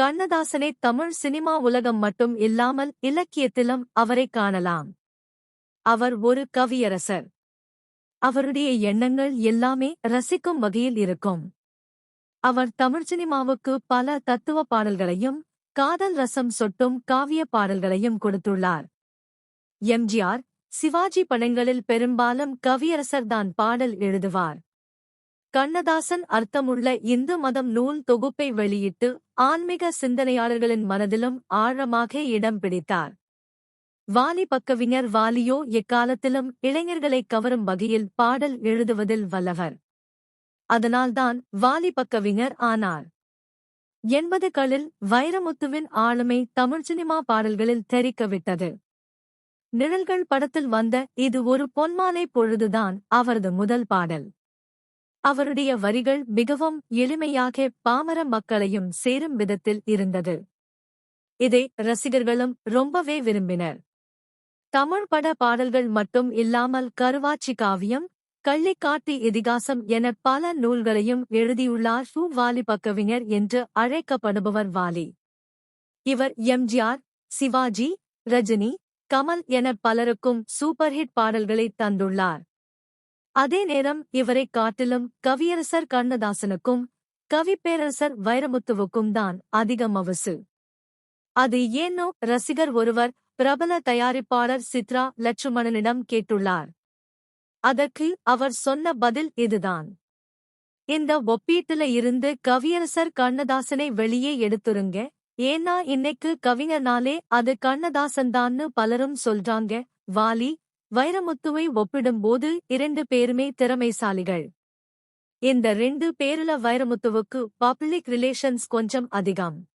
கண்ணதாசனை Tamil cinema உலகம் மட்டும் இல்லாமல் இலக்கியத்திலும் அவரை காணலாம். அவர் ஒரு கவியரசர். அவருடைய எண்ணங்கள் எல்லாமே ரசிக்கும் வகையில் இருக்கும். அவர் தமிழ் சினிமாவுக்கு பல தத்துவ பாடல்களையும் காதல் ரசம் சொட்டும் காவிய பாடல்களையும் கொடுத்துள்ளார். எம்ஜிஆர் சிவாஜி படங்களில் பெரும்பாலும் கவியரசர்தான் பாடல் எழுதுவார். கண்ணதாசன் அர்த்தமுள்ள இந்து மதம் நூல் தொகுப்பை வெளியிட்டு ஆன்மீக சிந்தனையாளர்களின் மனதிலும் ஆழமாக இடம் பிடித்தார். வாலி பக்கவிஞர் வாலியோ எக்காலத்திலும் இளைஞர்களை கவரும் வகையில் பாடல் எழுதுவதில் வல்லவர். அதனால்தான் வாலி பக்கவிஞர் ஆனார். எண்பதுகளில் வைரமுத்துவின் ஆளுமை தமிழ் சினிமா பாடல்களில் தெரிக்கவிட்டது நிழல்கள் படத்தில் வந்த இது ஒரு பொன்மாலை பொழுதுதான் அவரது முதல் பாடல். அவருடைய வரிகள் மிகவும் எளிமையாக பாமர மக்களையும் சேரும் விதத்தில் இருந்தது. இதை ரசிகர்களும் ரொம்பவே விரும்பினர். தமிழ் பட பாடல்கள் மட்டும் இல்லாமல் கருவாச்சி காவியம் கள்ளிக்காட்டு இதிகாசம் என பல நூல்களையும் எழுதியுள்ளார் சு. வாலி பக்கவிஞர் என்று அழைக்கப்படுபவர் வாலி. இவர் எம்ஜிஆர் சிவாஜி ரஜினி கமல் என பலருக்கும் சூப்பர் ஹிட் பாடல்களை தந்துள்ளார். அதே நேரம் இவரை காட்டிலும் கவியரசர் கண்ணதாசனுக்கும் கவிப்பேரரசர் வைரமுத்துவுக்கும் தான் அதிக அவசு. அது ஏனோ ரசிகர் ஒருவர் பிரபல தயாரிப்பாளர் சித்ரா லட்சுமணனிடம் கேட்டுள்ளார். அதற்கு அவர் சொன்ன பதில் இதுதான். இந்த ஒப்பீட்டுல இருந்து கவியரசர் கண்ணதாசனை வெளியே எடுத்துருங்க. ஏன்னா இன்னைக்கு கவிஞர்னாலே அது கண்ணதாசன்தான்னு பலரும் சொல்றாங்க. வாலி வைரமுத்துவை ஒப்பிடும்போது இரண்டு பேருமே திறமைசாலிகள். இந்த ரெண்டு பேருல வைரமுத்துவுக்கு பப்ளிக் ரிலேஷன்ஸ் கொஞ்சம் அதிகம்.